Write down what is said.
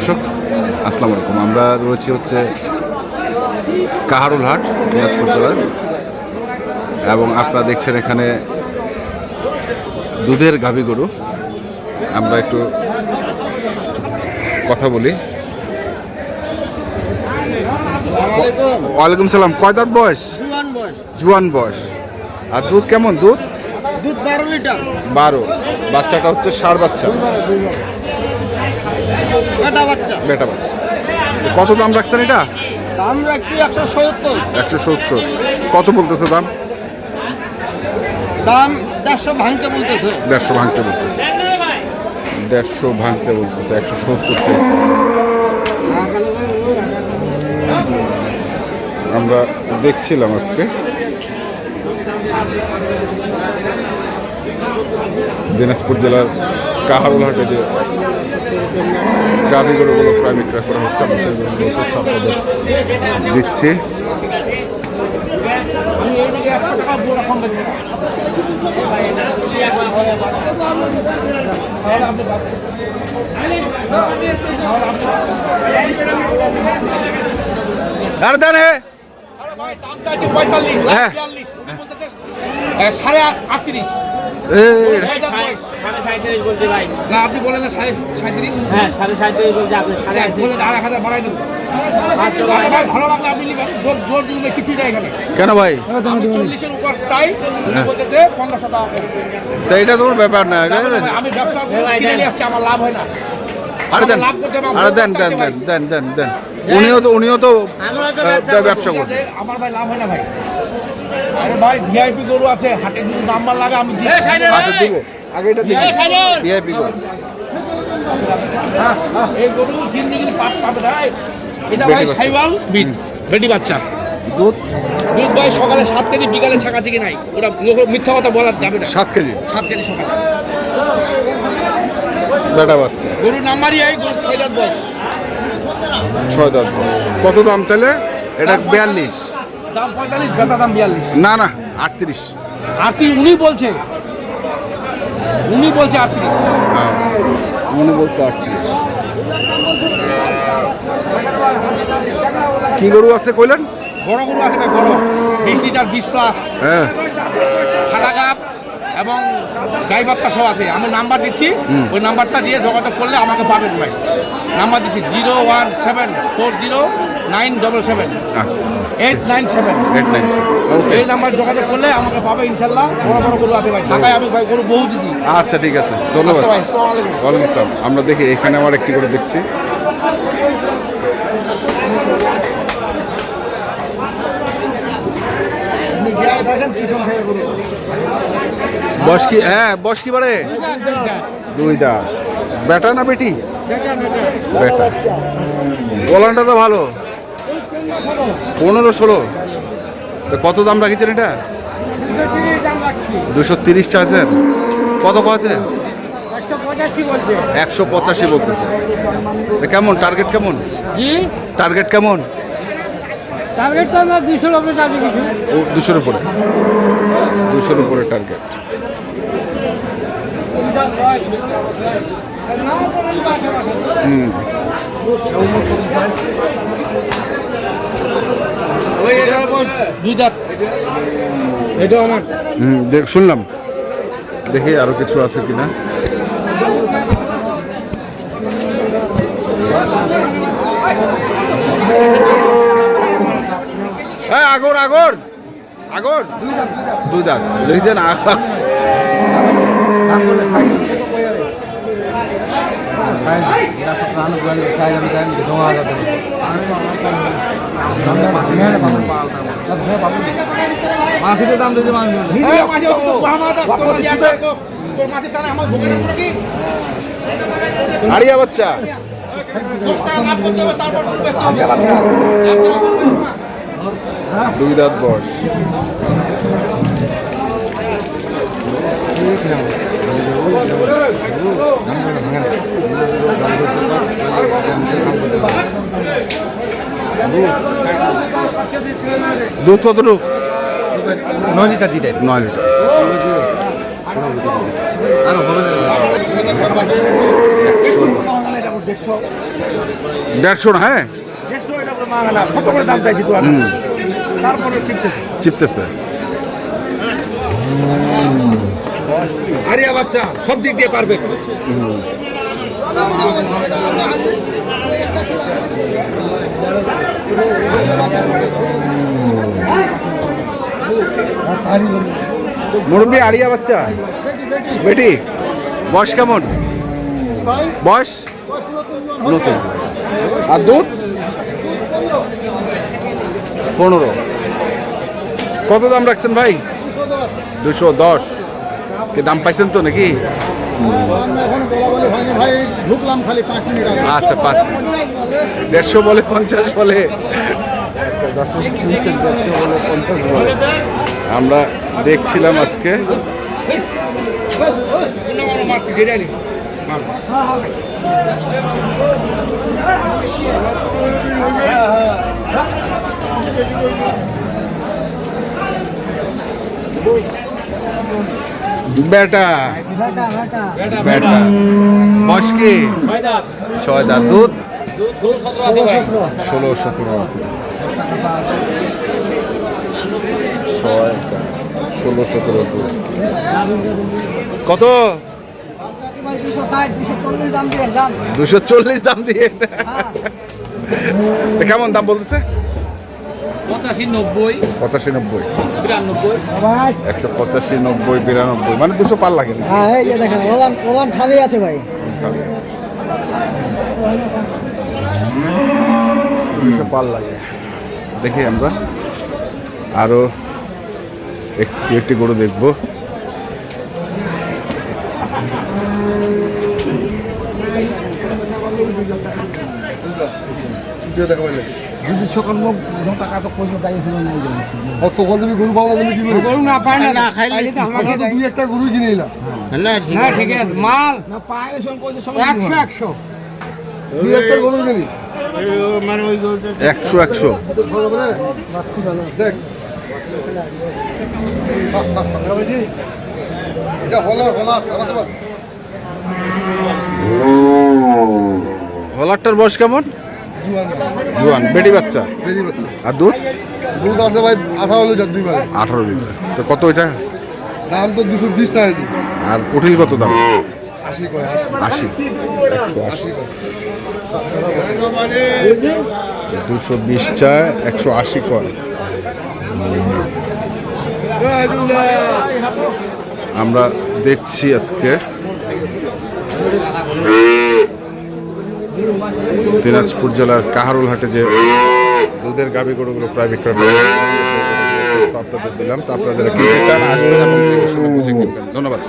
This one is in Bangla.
দর্শক আসসালামু আলাইকুম। আমরা রয়েছি হচ্ছে কাহারুল হাট দিনাজপুর জেলার। এবং আপনারা দেখছেন এখানে দুধের গাভী গরু। আমরা একটু কথা বলি। ওয়ালাইকুম সালাম। কয় দাঁত বয়স? জুয়ান বয়স। আর দুধ কেমন? দুধ? দুধ বারো লিটার। বারো। বাচ্চাটা হচ্ছে ষাঁড় বাচ্চা। কাটা বাচ্চা। বেটা বাচ্চা। কত দাম রাখছেন এটা? দাম রাখছি একশো সত্তর। একশো সত্তর। কত বলতেছে দাম? দাম দেড়শো ভাঙতে বলতেছে। দেড়শো ভাঙতে বলতেছে। দেড়শো ভাঙতে বলতেছে একশো সত্তর আমরা দেখছিলাম আজকে। দিনাজপুর জেলার কাহারুল হাটে যে গাভী গরুগুলো প্রায় বিক্রয় করা হচ্ছে আমরা সেগুলো আপনাদের দিচ্ছি। আর দেন পঁয়তাল্লিশ হ্যাঁ। সাড়ে আট- আটত্রিশ। না আপনি বলেন না সাড়ে সাঁত্রিশ হ্যাঁ সাড়ে সাঁত্রিশ বলতে আপনি সাড়ে যাক, আটত্রিশ আর এক হাজার বাড়াই দেবো। পাঁচশো ভালো লাগলে আপনি জোর জোর জুলুমে কিছুই নাই এখানে কেন ভাই? আমি চল্লিশের উপর চাই উনি বলতেছে পনেরোশো টাকা করে। এটা তোমার ব্যাপার না আমি ব্যবসা কিনে নিয়ে আসছি আমার লাভ হয় না। আরে দেন। লাভ করতে আরে দেন দেন দেন দেন দেন। দেন। উনিও তো উনিও তো ব্যবসা করছে। আমার ভাই লাভ হয় না ভাই। আরে ভাই ভিআইপি গরু আছে হাটে যদি নাম্বার লাগে আমি দিব আগে এটা দিব। ভিআইপি গো এই গরু জিন্দিগির পাট পাবে না এটা ভাই বাচ্চা। সাইওয়াল বিট বাচ্চা। দুধ? দুধ ভাই সকালে সাত কেজি বিকালে ছাকাছিকি নাই। ওটা মিথ্যা কথা বলা যাবে না। সাত কেজি? সাত কেজি সকালে। বেটা বাচ্চা। গরুর নাম্বারই এই গরু ছয় দাঁত বয়স। ছয় দাঁত বয়স। কত দাম তাহলে? এটা বিয়াল্লিশ। দাম পঁয়তাল্লিশ বেচা দাম বিয়াল্লিশ। না না আটত্রিশ। আটত্রিশ উনি বলছে উনি বলছে আটত্রিশ। হ্যাঁ উনি বলছে আটত্রিশ। কি গরু আছে কইলেন? বড় গরু আছে ভাই বড়। বিশ লিটার বিশ প্লাস হ্যাঁ। খাটা কাপ এবং গাই বাচ্চা সব আছে। আমি নাম্বার দিচ্ছি। ওই নাম্বারটা দিয়ে যোগাযোগ করলে আমাকে পাবেন ভাই। নাম্বার দিচ্ছি zero one seven four zero nine double seven. আচ্ছা। Eight nine seven. Eight nine এই নাম্বার যোগাযোগ করলে আমাকে পাবে ইনশাল্লাহ। বড় বড় গরু আছে ভাই। ঢাকায় আমি ভাই গরু বহু দিছি। আচ্ছা ঠিক আছে। ধন্যবাদ। আচ্ছা ভাই আসসালামু আলাইকুম। ওয়ালাইকুম আসসালাম। আমরা দেখি এখানে আমার একটি করে দেখছি। দেখেন পিছন থেকে গরু। বয়স কি হ্যাঁ বয়স কি বাড়ে দুই দাঁত বেটা না বেটি? বেটা ওলানটা তো ভালো। পনেরো ষোলো। তো কত দাম রাখিছেন এটা? দুশো তিরিশ চাইছেন। কত আছে একশো পঁচাশি বলতেছে। তো কেমন টার্গেট কেমন? টার্গেট কেমন? টার্গেট তো আমরা দুশোর উপরে। দুশোর উপরে টার্গেট হুম ওই এটার উপর দুই দাঁত এটাও আমার হুম দেখ শুনলাম। দেখি আরও কিছু আছে কিনা। আগর আগর। আগর। দুই দাঁত দেখছেন দাম দিতে মাঝে মাছের করে কি আড়িয়া বাচ্চা। দুই দাঁত বয়স দুধ কতটুকু নয় লিটার দিতে নয় লিটার। দেড়শো না হ্যাঁ? দেড়শো এটা করে মাঙা না কত করে দাম চাইছি তো তারপরে চিপতেছে। চিপতেছে। আরিয়া বাচ্চা, সব দিক দিয়ে পারবে। মুরব্বী আড়িয়া বাচ্চা। বেটি, বয়স কেমন? বয়স? নতুন। আর দুধ? পনেরো। কত দাম রাখছেন ভাই? দুশো দশ। কি দাম পাইছেন তো নাকি? এখন বলা ভাই খালি পাঁচ মিনিট আচ্ছা পাঁচ মিনিট। দেড়শো বলে পঞ্চাশ বলে। আমরা দেখছিলাম আজকে। বেটা। বেটা। বয়স কি? ছয় দাঁত। দুধ? ষোলো সতেরো আছে। ছয় ষোলো সতেরো দুধ। কত? দুশো চল্লিশ দাম দিয়ে। দুশো চল্লিশ দাম দিয়ে কেমন দাম বলতেছে? পঁচাশি নব্বই। পঁচাশি নব্বই। বিরানব্বই। একশো পঁচাশি নব্বই বিরানব্বই মানে দুশো পার লাগে হ্যাঁ এই যে দেখেন ওলান ওলান খালি আছে ভাই। খালি আছে। দুশো পার লাগে। দেখি আমরা। আরও একটু একটি গরু দেখব। যদি টাকা তো পয়সা পাইছিল নাই তখন তুমি গরু পাওয়া তুমি কি করবে গরু না পায় না না খাইলে তো আমরা তো দুই একটা গরু কিনে এলাম না ঠিক আছে। মাল। না পায়ে একশো একশো। দুই একটা গরু কিনি। একশো একশো। দেখ। এটা হলা হলা। হলারটার বয়স কেমন? জুয়ান বেটি বাচ্চা? বেরিয়ে পাচ্ছে আর দুধ? দুধ আছে ভাই আঠারো লিটার দুই বারে আঠারো লিটার। তো কত এটা? দাম তো দুশো বিশ টাকা আর উঠিল কত দাম? আশি কয় আশি। একশো আশি। দুশো বিশ চায় একশো আশি কয়। আমরা দেখছি আজকে। দিনাজপুর জেলার কাহারুল হাটে যে দুধের গাবি গরুগুলো প্রায় বিক্রয় আপনাদের দিলাম, তো আপনাদের কিনতে চান, আসবেন এবং ধন্যবাদ।